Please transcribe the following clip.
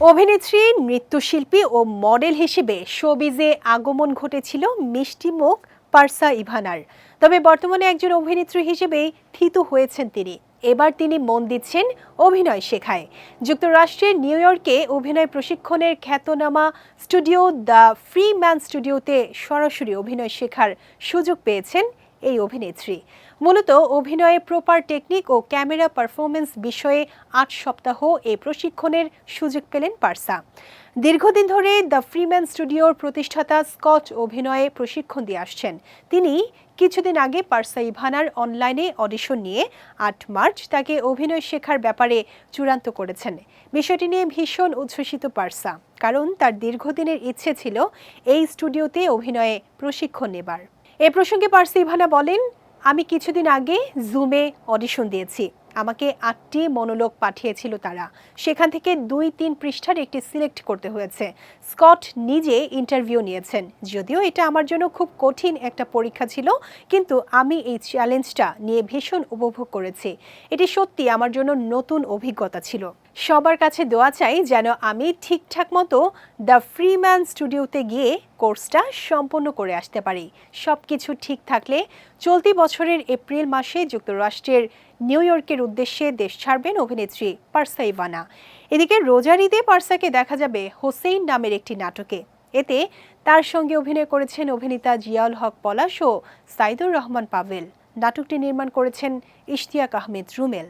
অভিনেত্রী, নৃত্যশিল্পী ও মডেল হিসেবে শোবিজে আগমন ঘটেছিল মিষ্টি মুখ পার্সা ইভানার। তবে বর্তমানে একজন অভিনেত্রী হিসেবেই থিতু হয়েছেন তিনি। এবার তিনি মন দিচ্ছেন অভিনয় শেখায়। যুক্তরাষ্ট্রের নিউ ইয়র্কে অভিনয় প্রশিক্ষণের খ্যাতনামা স্টুডিও দ্য ফ্রি ম্যান স্টুডিওতে সরাসরি অভিনয় শেখার সুযোগ পেয়েছেন এই অভিনেত্রী। মূলত অভিনয়ে প্রপার টেকনিক ও ক্যামেরা পারফরমেন্স বিষয়ে আট সপ্তাহ এই প্রশিক্ষণের সুযোগ পেলেন পার্সা। দীর্ঘদিন ধরে দ্য ফ্রিম্যান স্টুডিওর প্রতিষ্ঠাতা স্কট অভিনয়ে প্রশিক্ষণ দিয়ে আসছেন। তিনি কিছুদিন আগে পার্সা ইভানার অনলাইনে অডিশন নিয়ে আট মার্চ তাকে অভিনয় শেখার ব্যাপারে চূড়ান্ত করেছেন। বিষয়টি নিয়ে ভীষণ উচ্ছ্বসিত পার্সা, কারণ তার দীর্ঘদিনের ইচ্ছে ছিল এই স্টুডিওতে অভিনয়ে প্রশিক্ষণ নেবার। এ প্রসঙ্গে পার্সি ইভানা বলেন, আমি কিছুদিন আগে জুমে অডিশন দিয়েছি। আমাকে আটটি মনোলোগ পাঠিয়েছিল তারা। সেখান থেকে দুই তিন পৃষ্ঠার একটি সিলেক্ট করতে হয়েছে। স্কট নিজে ইন্টারভিউ নিয়েছেন। যদিও এটা আমার জন্য খুব কঠিন একটা পরীক্ষা ছিল, কিন্তু আমি এই চ্যালেঞ্জটা নিয়ে ভীষণ উপভোগ করেছি। এটি সত্যি আমার জন্য নতুন অভিজ্ঞতা ছিল। সবার কাছে দোয়া চাই যেন আমি ঠিকঠাক মতো দ্য ফ্রি ম্যান স্টুডিওতে গিয়ে কোর্সটা সম্পন্ন করে আসতে পারি। সব কিছু ঠিক থাকলে চলতি বছরের এপ্রিল মাসে যুক্তরাষ্ট্রের নিউ ইয়র্কের উদ্দেশ্যে দেশ ছাড়বেন অভিনেত্রী পার্সা ইভানা। এদিকে রোজার ঈদে পার্সাকে দেখা যাবে হোসেইন নামের একটি নাটকে। এতে তার সঙ্গে অভিনয় করেছেন অভিনেতা জিয়াউল হক পলাশ ও সাইদুর রহমান পাভেল। নাটকটি নির্মাণ করেছেন ইশতিয়াক আহমেদ রুমেল।